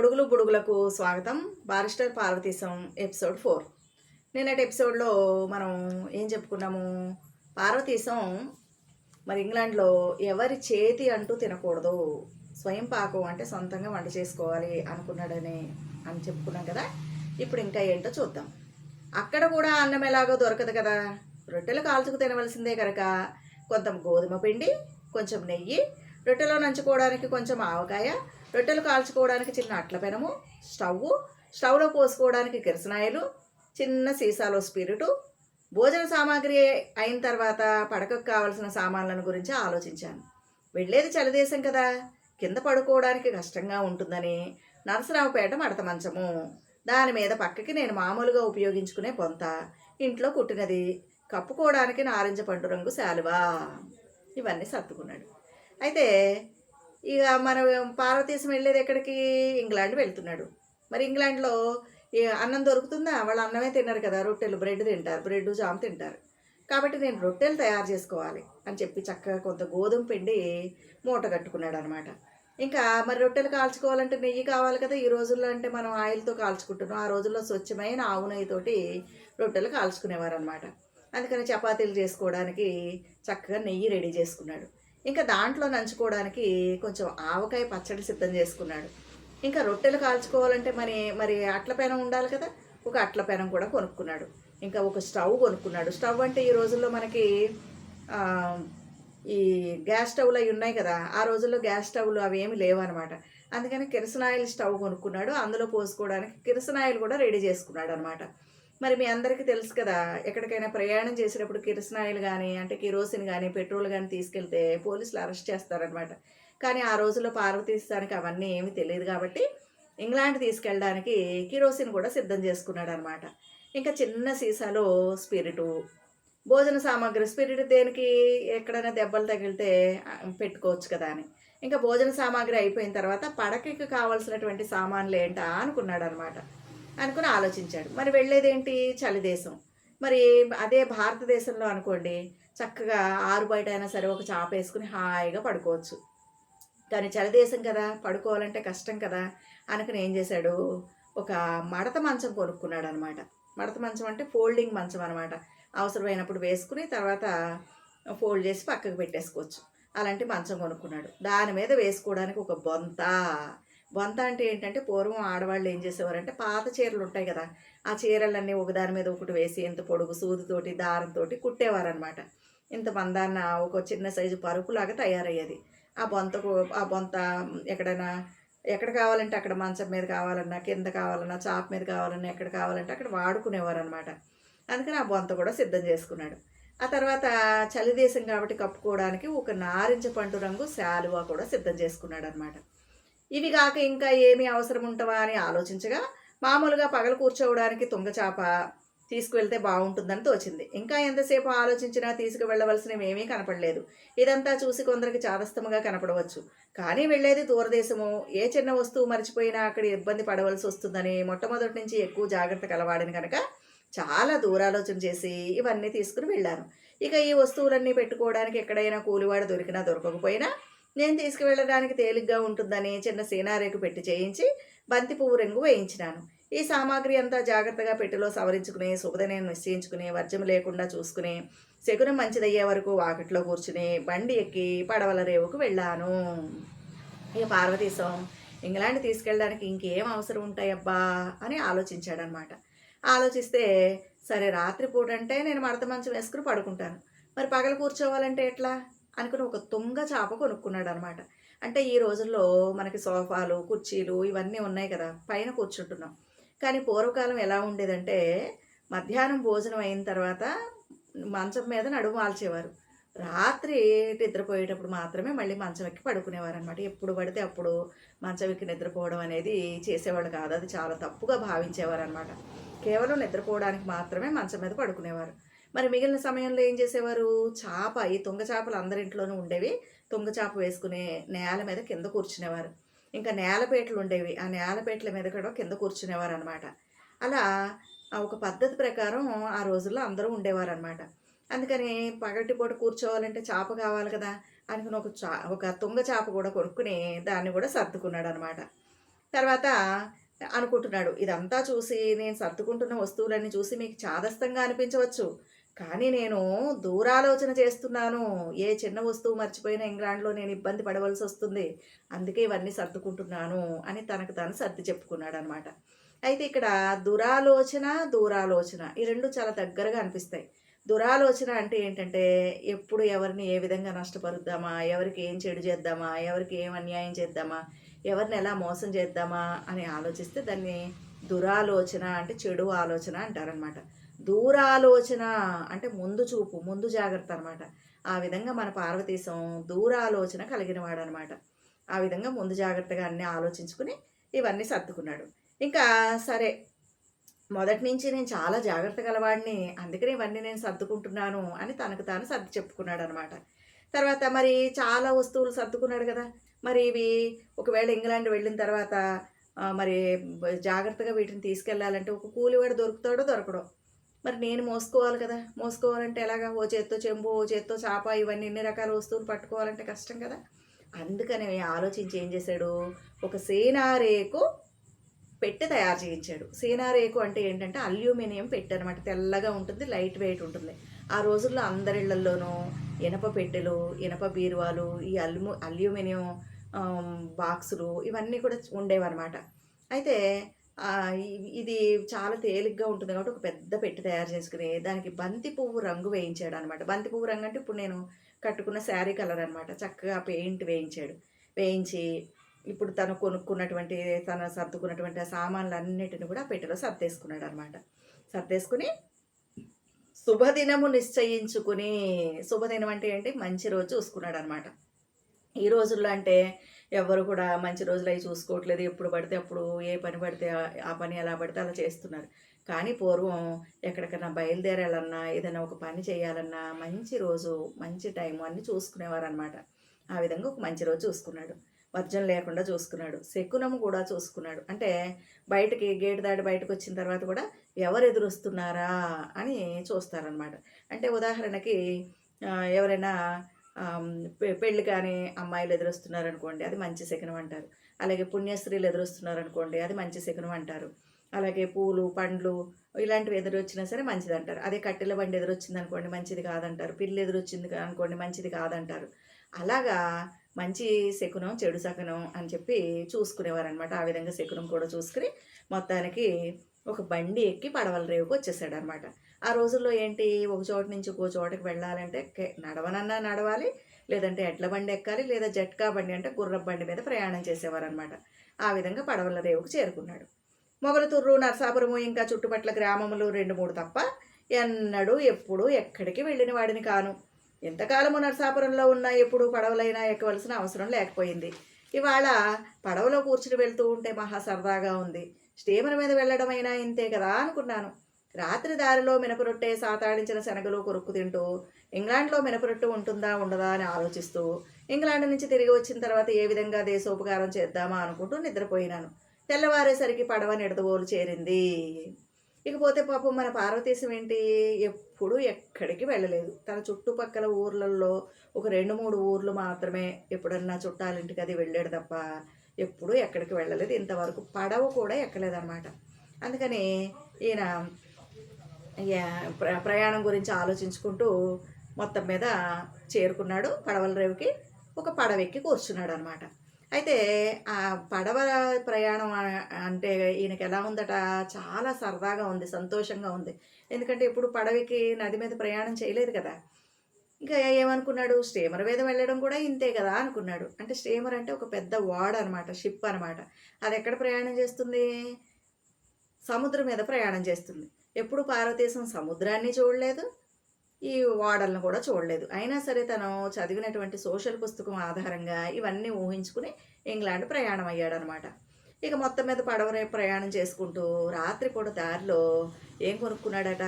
పొడుగులు బుడుగులకు స్వాగతం. Barrister Parvatheesam episode four. నిన్నటి ఎపిసోడ్లో మనం ఏం చెప్పుకున్నాము? పార్వతీశం మరి ఇంగ్లాండ్లో ఎవరి చేతి అంటూ తినకూడదు. స్వయం పాకం అంటే సొంతంగా వంట చేసుకోవాలి అనుకున్నాడని అని చెప్పుకున్నాం కదా. ఇప్పుడు ఇంకా ఏంటో చూద్దాం. అక్కడ కూడా అన్నం ఎలాగో దొరకదు కదా. రొట్టెలు కాల్చుకు తినవలసిందే కనుక కొంత గోధుమ పిండి కొంచెం నెయ్యి రొట్టెలో నంచుకోవడానికి కొంచెం ఆవకాయ రొట్టెలు కాల్చుకోవడానికి చిన్న అట్ల పెనము స్టవ్ స్టవ్లో పోసుకోవడానికి కిరసనాయలు చిన్న సీసాలో స్పిరిటు. భోజన సామాగ్రి అయిన తర్వాత పడకకు కావలసిన సామాన్లను గురించి ఆలోచించాను. వెళ్ళేది చలిదేశం కదా కింద పడుకోవడానికి కష్టంగా ఉంటుందని నరసరావుపేట మడత మంచము. దాని మీద పక్కకి నేను మామూలుగా ఉపయోగించుకునే పొంత ఇంట్లో కుట్టినది కప్పుకోవడానికి నారింజ పండు రంగు శాలువా. ఇవన్నీ సర్దుకున్నాడు. అయితే ఇక మన పార్వతీశం వెళ్ళేది ఎక్కడికి? ఇంగ్లాండ్ వెళ్తున్నాడు. మరి ఇంగ్లాండ్లో ఈ అన్నం దొరుకుతుందా? వాళ్ళు అన్నమే తిన్నారు కదా రొట్టెలు బ్రెడ్ తింటారు బ్రెడ్ జామ్ తింటారు. కాబట్టి నేను రొట్టెలు తయారు చేసుకోవాలి అని చెప్పి చక్కగా కొంత గోధుమ పిండి మూట కట్టుకున్నాడు అనమాట ఇంకా మరి రొట్టెలు కాల్చుకోవాలంటే నెయ్యి కావాలి కదా ఈ రోజుల్లో అంటే మనం ఆయిల్తో కాల్చుకుంటున్నాం. ఆ రోజుల్లో స్వచ్ఛమైన ఆవు నెయ్యితోటి రొట్టెలు కాల్చుకునేవారు అనమాట అందుకని చపాతీలు చేసుకోవడానికి చక్కగా నెయ్యి రెడీ చేసుకున్నాడు. ఇంకా దాంట్లో నంచుకోవడానికి కొంచెం ఆవకాయ పచ్చడి సిద్ధం చేసుకున్నాడు. ఇంకా రొట్టెలు కాల్చుకోవాలంటే మరి మరి అట్ల పెనం ఉండాలి కదా? ఒక అట్ల పెనం కూడా కొనుక్కున్నాడు. ఇంకా ఒక స్టవ్ కొనుక్కున్నాడు. స్టవ్ అంటే ఈ రోజుల్లో మనకి ఈ గ్యాస్ స్టవ్లు అవి ఉన్నాయి కదా? ఆ రోజుల్లో గ్యాస్ స్టవ్లు అవి ఏమి లేవన్నమాట. అందుకని కిరసనాయిల్ స్టవ్ కొనుక్కున్నాడు. అందులో పోసుకోవడానికి కిరసనాయిల్ కూడా రెడీ చేసుకున్నాడు అనమాట మరి మీ అందరికీ తెలుసు కదా ఎక్కడికైనా ప్రయాణం చేసేటప్పుడు కిరసనాయిలు కానీ అంటే కిరోసిన్ కానీ పెట్రోల్ కానీ తీసుకెళ్తే పోలీసులు అరెస్ట్ చేస్తారనమాట కానీ ఆ రోజుల్లో పార్వతీస్థానికి అవన్నీ ఏమీ తెలియదు కాబట్టి ఇంగ్లాండ్ తీసుకెళ్ళడానికి కిరోసిన్ కూడా సిద్ధం చేసుకున్నాడు అనమాట ఇంకా చిన్న సీసాలో స్పిరిటు. భోజన సామాగ్రి స్పిరిట్ దేనికి? ఎక్కడైనా దెబ్బలు తగిలితే పెట్టుకోవచ్చు కదా అని. ఇంకా భోజన సామాగ్రి అయిపోయిన తర్వాత పడకకి కావాల్సినటువంటి సామాన్లు ఏంటా అనుకున్నాడు అనమాట అనుకుని ఆలోచించాడు. మరి వెళ్ళేదేంటి చలిదేశం? మరి అదే భారతదేశంలో అనుకోండి చక్కగా ఆరు బయట అయినా సరే ఒక చాప వేసుకుని హాయిగా పడుకోవచ్చు. కానీ చలిదేశం కదా పడుకోవాలంటే కష్టం కదా అనుకుని ఏం చేశాడు? ఒక మడత మంచం కొనుక్కున్నాడు అనమాట మడత మంచం అంటే ఫోల్డింగ్ మంచం అనమాట అవసరమైనప్పుడు వేసుకుని తర్వాత ఫోల్డ్ చేసి పక్కకు పెట్టేసుకోవచ్చు. అలాంటి మంచం కొనుక్కున్నాడు. దాని మీద వేసుకోవడానికి ఒక బొంత. బొంత అంటే ఏంటంటే పూర్వం ఆడవాళ్ళు ఏం చేసేవారంటే పాత చీరలు ఉంటాయి కదా ఆ చీరలన్నీ ఒకదాని మీద ఒకటి వేసి ఇంత పొడుగు సూదితోటి దారంతో కుట్టేవారనమాట ఇంత మందాన్న ఒక చిన్న సైజు పరుపులాగా తయారయ్యేది. ఆ బొంతకు ఆ బొంత ఎక్కడైనా ఎక్కడ కావాలంటే అక్కడ మంచం మీద కావాలన్నా కింద కావాలన్నా చాప్ మీద కావాలన్నా ఎక్కడ కావాలంటే అక్కడ వాడుకునేవారు అనమాట అందుకని ఆ బొంత కూడా సిద్ధం చేసుకున్నాడు. ఆ తర్వాత చలిదేశం కాబట్టి కప్పుకోవడానికి ఒక నారింజ పండు రంగు శాలువా కూడా సిద్ధం చేసుకున్నాడు అనమాట ఇవి కాక ఇంకా ఏమి అవసరం ఉంటావా అని ఆలోచించగా మామూలుగా పగలు కూర్చోవడానికి తుంగచాప తీసుకువెళ్తే బాగుంటుందని తోచింది. ఇంకా ఎంతసేపు ఆలోచించినా తీసుకువెళ్ళవలసినవి ఏమీ కనపడలేదు. ఇదంతా చూసి కొందరికి చాదస్తముగా కనపడవచ్చు. కానీ వెళ్ళేది దూరదేశము. ఏ చిన్న వస్తువు మర్చిపోయినా అక్కడ ఇబ్బంది పడవలసి వస్తుందని మొట్టమొదటి నుంచి ఎక్కువ జాగ్రత్త కలవాడిని కనుక చాలా దూరాలోచన చేసి ఇవన్నీ తీసుకుని వెళ్ళాను. ఇక ఈ వస్తువులన్నీ పెట్టుకోవడానికి ఎక్కడైనా కూలివాడు దొరికినా దొరకకపోయినా నేను తీసుకువెళ్ళడానికి తేలిగ్గా ఉంటుందని చిన్న సీనారేకు పెట్టి చేయించి బంతి పువ్వు రంగు వేయించినాను. ఈ సామాగ్రి అంతా జాగ్రత్తగా పెట్టెలో సవరించుకుని శుభదనం నిశ్చయించుకుని వర్జం లేకుండా చూసుకుని శకునం మంచిదయ్యే వరకు వాకిట్లో కూర్చుని బండి ఎక్కి పడవల రేవుకు వెళ్ళాను. ఇక పార్వతీశం ఇంగ్లాండ్ తీసుకెళ్ళడానికి ఇంకేం అవసరం ఉంటాయబ్బా అని ఆలోచించాడనమాట. ఆలోచిస్తే సరే రాత్రిపూట అంటే నేను మడత మంచం వేసుకుని పడుకుంటాను. మరి పగలు కూర్చోవాలంటే ఎట్లా? అనుకుని ఒక తుంగ చేప కొనుక్కున్నాడు అనమాట అంటే ఈ రోజుల్లో మనకి సోఫాలు కుర్చీలు ఇవన్నీ ఉన్నాయి కదా పైన కూర్చుంటున్నాం. కానీ పూర్వకాలం ఎలా ఉండేదంటే మధ్యాహ్నం భోజనం అయిన తర్వాత మంచం మీద నడుము వాల్చేవారు. రాత్రి నిద్రపోయేటప్పుడు మాత్రమే మళ్ళీ మంచం ఎక్కి పడుకునేవారు అనమాట ఎప్పుడు పడితే అప్పుడు మంచం ఎక్కి నిద్రపోవడం అనేది చేసేవాడు కాదు. అది చాలా తప్పుగా భావించేవారు అనమాట కేవలం నిద్రపోవడానికి మాత్రమే మంచం మీద పడుకునేవారు. మరి మిగిలిన సమయంలో ఏం చేసేవారు? చేప ఈ తుంగ చేపలు అందరింట్లోనూ ఉండేవి. తుంగ చేప వేసుకునే నేల మీద కింద కూర్చునేవారు. ఇంకా నేలపేటలు ఉండేవి. ఆ నేలపేటల మీద కూడా కింద కూర్చునేవారు అనమాట అలా ఒక పద్ధతి ప్రకారం ఆ రోజుల్లో అందరూ ఉండేవారు అనమాట అందుకని పగటిపూట కూర్చోవాలంటే చేప కావాలి కదా? అనుకుని ఒక చా ఒక తుంగ చేప కూడా కొనుక్కుని దాన్ని కూడా సర్దుకున్నాడు అనమాట తర్వాత అనుకుంటున్నాడు ఇదంతా చూసి నేను సర్దుకుంటున్న వస్తువులన్నీ చూసి మీకు చాదస్తంగా అనిపించవచ్చు. కానీ నేను దూరాలోచన చేస్తున్నాను. ఏ చిన్న వస్తువు మర్చిపోయినా ఇంగ్లాండ్లో నేను ఇబ్బంది పడవలసి వస్తుంది. అందుకే ఇవన్నీ సర్దుకుంటున్నాను అని తనకు తాను సర్ది చెప్పుకున్నాడు అనమాట అయితే ఇక్కడ దురాలోచన దూరాలోచన ఈ రెండు చాలా దగ్గరగా అనిపిస్తాయి. దురాలోచన అంటే ఏంటంటే ఎప్పుడు ఎవరిని ఏ విధంగా నష్టపరుద్దామా? ఎవరికి ఏం చెడు చేద్దామా? ఎవరికి ఏం అన్యాయం చేద్దామా? ఎవరిని ఎలా మోసం చేద్దామా? అని ఆలోచిస్తే దాన్ని దురాలోచన అంటే చెడు ఆలోచన అంటారనమాట. దూరాలోచన అంటే ముందు చూపు ముందు జాగ్రత్త అనమాట ఆ విధంగా మన పార్వతీశం దూరాలోచన కలిగిన వాడనమాట ఆ విధంగా ముందు జాగ్రత్తగా అన్నీ ఆలోచించుకుని ఇవన్నీ సర్దుకున్నాడు. ఇంకా సరే మొదటి నుంచి నేను చాలా జాగ్రత్త గలవాడిని అందుకని ఇవన్నీ నేను సర్దుకుంటున్నాను అని తనకు తాను సర్ది చెప్పుకున్నాడు అనమాట తర్వాత మరి చాలా వస్తువులు సర్దుకున్నాడు కదా. మరి ఇవి ఒకవేళ ఇంగ్లాండ్ వెళ్ళిన తర్వాత మరి జాగ్రత్తగా వీటిని తీసుకెళ్ళాలంటే ఒక కూలివాడు దొరుకుతాడో దొరకడో. మరి నేను మోసుకోవాలి కదా. మోసుకోవాలంటే ఎలాగా? ఓ చేత్తో చెంబు ఓ చేత్తో చేప ఇవన్నీ ఎన్ని రకాల వస్తువులు పట్టుకోవాలంటే కష్టం కదా. అందుకని ఆలోచించి ఏం చేశాడు? ఒక సేనారేకు పెట్టె తయారు చేయించాడు. సేనారేకు అంటే ఏంటంటే అల్యూమినియం పెట్టె అనమాట తెల్లగా ఉంటుంది లైట్ వెయిట్ ఉంటుంది. ఆ రోజుల్లో అందరిళ్ళలోనూ ఇనప పెట్టెలు ఇనప బీరువాలు ఈ అల్యూ అల్యూమినియం బాక్సులు ఇవన్నీ కూడా ఉండేవన్నమాట. అయితే ఇది చాలా తేలిగ్గా ఉంటుంది కాబట్టి ఒక పెద్ద పెట్టి తయారు చేసుకుని దానికి బంతి పువ్వు రంగు వేయించాడు అనమాట బంతి పువ్వు రంగు అంటే ఇప్పుడు నేను కట్టుకున్న శారీ కలర్ అనమాట. చక్కగా పెయింట్ వేయించాడు. వేయించి ఇప్పుడు తను కొనుక్కున్నటువంటి తను సర్దుకున్నటువంటి ఆ సామాన్లన్నిటిని కూడా పెట్టెలో సర్దేసుకున్నాడు అనమాట సర్దేసుకుని శుభదినము నిశ్చయించుకుని శుభదినం అంటే ఏంటి? మంచి రోజు చూసుకున్నాడు అనమాట ఈ రోజుల్లో అంటే ఎవరు కూడా మంచి రోజులు అవి చూసుకోవట్లేదు. ఎప్పుడు పడితే అప్పుడు ఏ పని పడితే ఆ- పని ఎలా పడితే అలా చేస్తున్నారు. కానీ పూర్వం ఎక్కడికైనా బయలుదేరాలన్నా ఏదైనా ఒక పని చేయాలన్నా మంచి రోజు మంచి టైం అన్నీ చూసుకునేవారు అనమాట ఆ విధంగా ఒక మంచి రోజు చూసుకున్నాడు. వర్జం లేకుండా చూసుకున్నాడు. శకునము కూడా చూసుకున్నాడు. అంటే బయటకి గేటు దాటి బయటకు వచ్చిన తర్వాత కూడా ఎవరు ఎదురొస్తున్నారా అని చూస్తారనమాట అంటే ఉదాహరణకి ఎవరైనా పె- పెళ్ళి కానీ అమ్మాయిలు ఎదురొస్తున్నారు అనుకోండి అది మంచి శకునం అంటారు. అలాగే పుణ్యస్త్రీలు ఎదురొస్తున్నారు అనుకోండి అది మంచి శకునం అంటారు. అలాగే పూలు పండ్లు ఇలాంటివి ఎదురొచ్చినా సరే మంచిది అంటారు అదే కట్టెల బండి ఎదురొచ్చింది అనుకోండి మంచిది కాదంటారు. పిల్లి ఎదురొచ్చింది అనుకోండి మంచిది కాదంటారు. అలాగా మంచి శకునం చెడు శకునం అని చెప్పి చూసుకునేవారు అనమాట ఆ విధంగా శకునం కూడా చూసుకుని మొత్తానికి ఒక బండి ఎక్కి పడవల రేవుకు వచ్చేసాడు అనమాట ఆ రోజుల్లో ఏంటి? ఒక చోట నుంచి ఇంకో చోటకి వెళ్ళాలంటే నడవనన్నా నడవాలి లేదంటే ఎడ్ల బండి ఎక్కాలి లేదా జట్కా బండి అంటే గుర్రపు బండి మీద ప్రయాణం చేసేవారు అనమాట ఆ విధంగా పడవల రేవుకు చేరుకున్నాడు. మొగలతుర్రు నరసాపురము ఇంకా చుట్టుపట్ల గ్రామములు రెండు మూడు తప్ప ఎన్నడూ ఎప్పుడు ఎక్కడికి వెళ్ళిన వాడిని కాను. ఎంతకాలము నరసాపురంలో ఉన్నా ఎప్పుడు పడవలైనా ఎక్కవలసిన అవసరం లేకపోయింది. ఇవాళ పడవలో కూర్చుని వెళ్తూ ఉంటే మహా సరదాగా ఉంది. స్టీమర్ మీద వెళ్ళడం అయినా ఇంతే కదా అనుకున్నాను. రాత్రి దారిలో మినపరొట్టె సాతాడించిన శనగలు కొరుక్కు తింటూ ఇంగ్లాండ్లో మినపరొట్టు ఉంటుందా ఉండదా అని ఆలోచిస్తూ ఇంగ్లాండ్ నుంచి తిరిగి వచ్చిన తర్వాత ఏ విధంగా దేశోపకారం చేద్దామా అనుకుంటూ నిద్రపోయినాను. తెల్లవారేసరికి పడవ నిడదవోలు చేరింది. ఇకపోతే పాపం మన పార్వతీశం ఏంటి? ఎప్పుడు ఎక్కడికి వెళ్ళలేదు. తన చుట్టుపక్కల ఊర్లలో ఒక రెండు మూడు ఊర్లు మాత్రమే ఎప్పుడన్నా చుట్టాలింటికి అది వెళ్ళాడు తప్ప ఎప్పుడూ ఎక్కడికి వెళ్ళలేదు. ఇంతవరకు పడవ కూడా ఎక్కలేదన్నమాట. అందుకని ఈయన ప్ర- ప్రయాణం గురించి ఆలోచించుకుంటూ మొత్తం మీద చేరుకున్నాడు పడవల రేవుకి. ఒక పడవ ఎక్కి కూర్చున్నాడు అనమాట అయితే ఆ పడవ ప్రయాణం అంటే ఈయనకి ఎలా ఉందట? చాలా సరదాగా ఉంది సంతోషంగా ఉంది. ఎందుకంటే ఇప్పుడు పడవకి నది మీద ప్రయాణం చేయలేదు కదా. ఇంకా ఏమనుకున్నాడు? స్టీమర్ మీద వెళ్ళడం కూడా ఇంతే కదా అనుకున్నాడు. అంటే స్టీమర్ అంటే ఒక పెద్ద వాడ అనమాట షిప్ అనమాట. అది ఎక్కడ ప్రయాణం చేస్తుంది? సముద్రం మీద ప్రయాణం చేస్తుంది. ఎప్పుడు పార్వతీశం సముద్రాన్ని చూడలేదు ఈ వాడలను కూడా చూడలేదు. అయినా సరే తను చదివినటువంటి సోషల్ పుస్తకం ఆధారంగా ఇవన్నీ ఊహించుకుని ఇంగ్లాండ్ ప్రయాణం అయ్యాడనమాట. ఇక మొత్తం మీద పడవ ప్రయాణం చేసుకుంటూ రాత్రిపూట దారిలో ఏం కొనుక్కున్నాడట?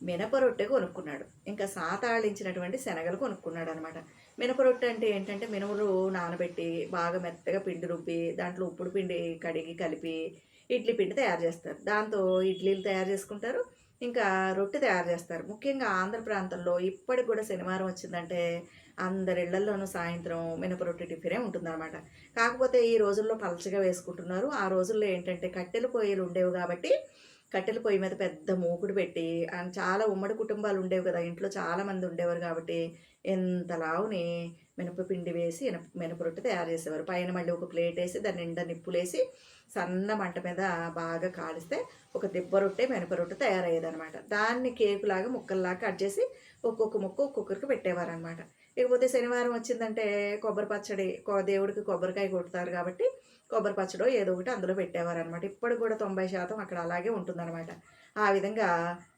మినప రొట్టె కొనుక్కున్నాడు. ఇంకా సాతాళించినటువంటి శనగలు కొనుక్కున్నాడు అనమాట మినప రొట్టె అంటే ఏంటంటే మినుములు నానబెట్టి బాగా మెత్తగా పిండి రుబ్బి దాంట్లో ఉప్పుడు పిండి కడిగి కలిపి ఇడ్లీ పిండి తయారు చేస్తారు. దాంతో ఇడ్లీలు తయారు చేసుకుంటారు ఇంకా రొట్టె తయారు చేస్తారు. ముఖ్యంగా ఆంధ్ర ప్రాంతంలో ఇప్పటికి కూడా శనివారం వచ్చిందంటే అందరి ఇళ్ళలోనూ సాయంత్రం మినపరొట్టె టిఫినే ఉంటుందన్నమాట కాకపోతే ఈ రోజుల్లో పలచగా వేసుకుంటున్నారు. ఆ రోజుల్లో ఏంటంటే కట్టెల పొయ్యిలు ఉండేవి కాబట్టి కట్టెల పొయ్యి మీద పెద్ద మూకుడు పెట్టి అండ్ చాలా ఉమ్మడి కుటుంబాలు ఉండేవి కదా. ఇంట్లో చాలామంది ఉండేవారు కాబట్టి ఎంత లావుని మినపపిండి వేసి మినప మినపరొట్టె తయారు చేసేవారు. పైన మళ్ళీ ఒక ప్లేట్ వేసి దాని నిండా నిప్పులేసి సన్న మంట మీద బాగా కాలిస్తే ఒక దిబ్బ రొట్టె మినప రొట్టె తయారయ్యేదన్నమాట. దాన్ని కేకులాగా ముక్కల్లాగా కట్ చేసి ఒక్కొక్క ముక్క ఒక్కొక్కరికి పెట్టేవారనమాట ఇకపోతే శనివారం వచ్చిందంటే కొబ్బరి పచ్చడి దేవుడికి కొబ్బరికాయ కొడతారు కాబట్టి కొబ్బరి పచ్చడో ఏదో ఒకటి అందులో పెట్టేవారనమాట ఇప్పుడు కూడా తొంభై శాతం అక్కడ అలాగే ఉంటుందన్నమాట. ఆ విధంగా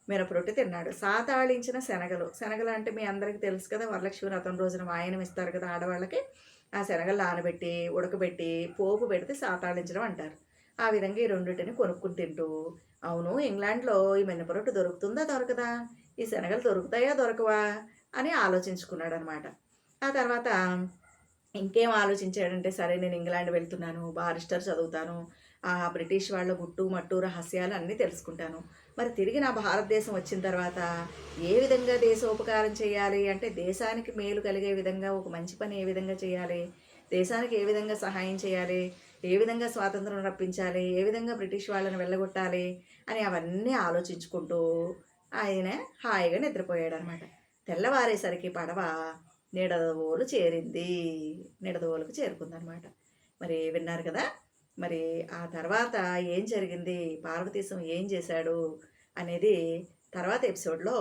మినపరొట్టి తిన్నాడు. సాతాళించిన శనగలు. శనగలు అంటే మీ అందరికీ తెలుసు కదా వరలక్ష్మి వ్రతం రోజున వాయనం ఇస్తారు కదా ఆడవాళ్ళకి. ఆ శనగలు నానబెట్టి ఉడకబెట్టి పోపు పెడితే సాతాళించడం అంటారు. ఆ విధంగా ఈ రెండింటిని కొనుక్కుని తింటూ అవును ఇంగ్లాండ్లో ఈ మినపరొట్టు దొరుకుతుందా దొరకదా? ఈ శనగలు దొరుకుతాయా దొరకవా? అని ఆలోచించుకున్నాడు అనమాట ఆ తర్వాత ఇంకేం ఆలోచించాడంటే సరే నేను ఇంగ్లాండ్ వెళ్తున్నాను బారిస్టర్ చదువుతాను ఆ బ్రిటిష్ వాళ్ళ గుట్టు మట్టు రహస్యాలు అన్నీ తెలుసుకుంటాను. మరి తిరిగి నా భారతదేశం వచ్చిన తర్వాత ఏ విధంగా దేశోపకారం చేయాలి? అంటే దేశానికి మేలు కలిగే విధంగా ఒక మంచి పని ఏ విధంగా చేయాలి? దేశానికి ఏ విధంగా సహాయం చేయాలి? ఏ విధంగా స్వాతంత్రం రప్పించాలి? ఏ విధంగా బ్రిటిష్ వాళ్ళని వెళ్ళగొట్టాలి? అని అవన్నీ ఆలోచించుకుంటూ ఆయన హాయిగా నిద్రపోయాడు అనమాట తెల్లవారేసరికి పడవ నిడదవోలు చేరింది. నిడదవోలుకు చేరుకుందనమాట. మరి విన్నారు కదా? మరి ఆ తర్వాత ఏం జరిగింది? పార్వతీశం ఏం చేశాడు? అనేది తర్వాత ఎపిసోడ్లో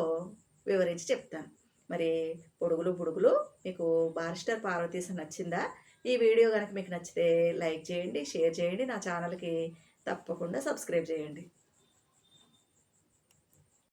వివరించి చెప్తాను. మరి పొడుగులు పొడుగులు మీకు బారిస్టర్ పార్వతీశం నచ్చిందా? ఈ వీడియో కనుక మీకు నచ్చితే లైక్ చేయండి షేర్ చేయండి. నా ఛానల్కి తప్పకుండా సబ్స్క్రైబ్ చేయండి.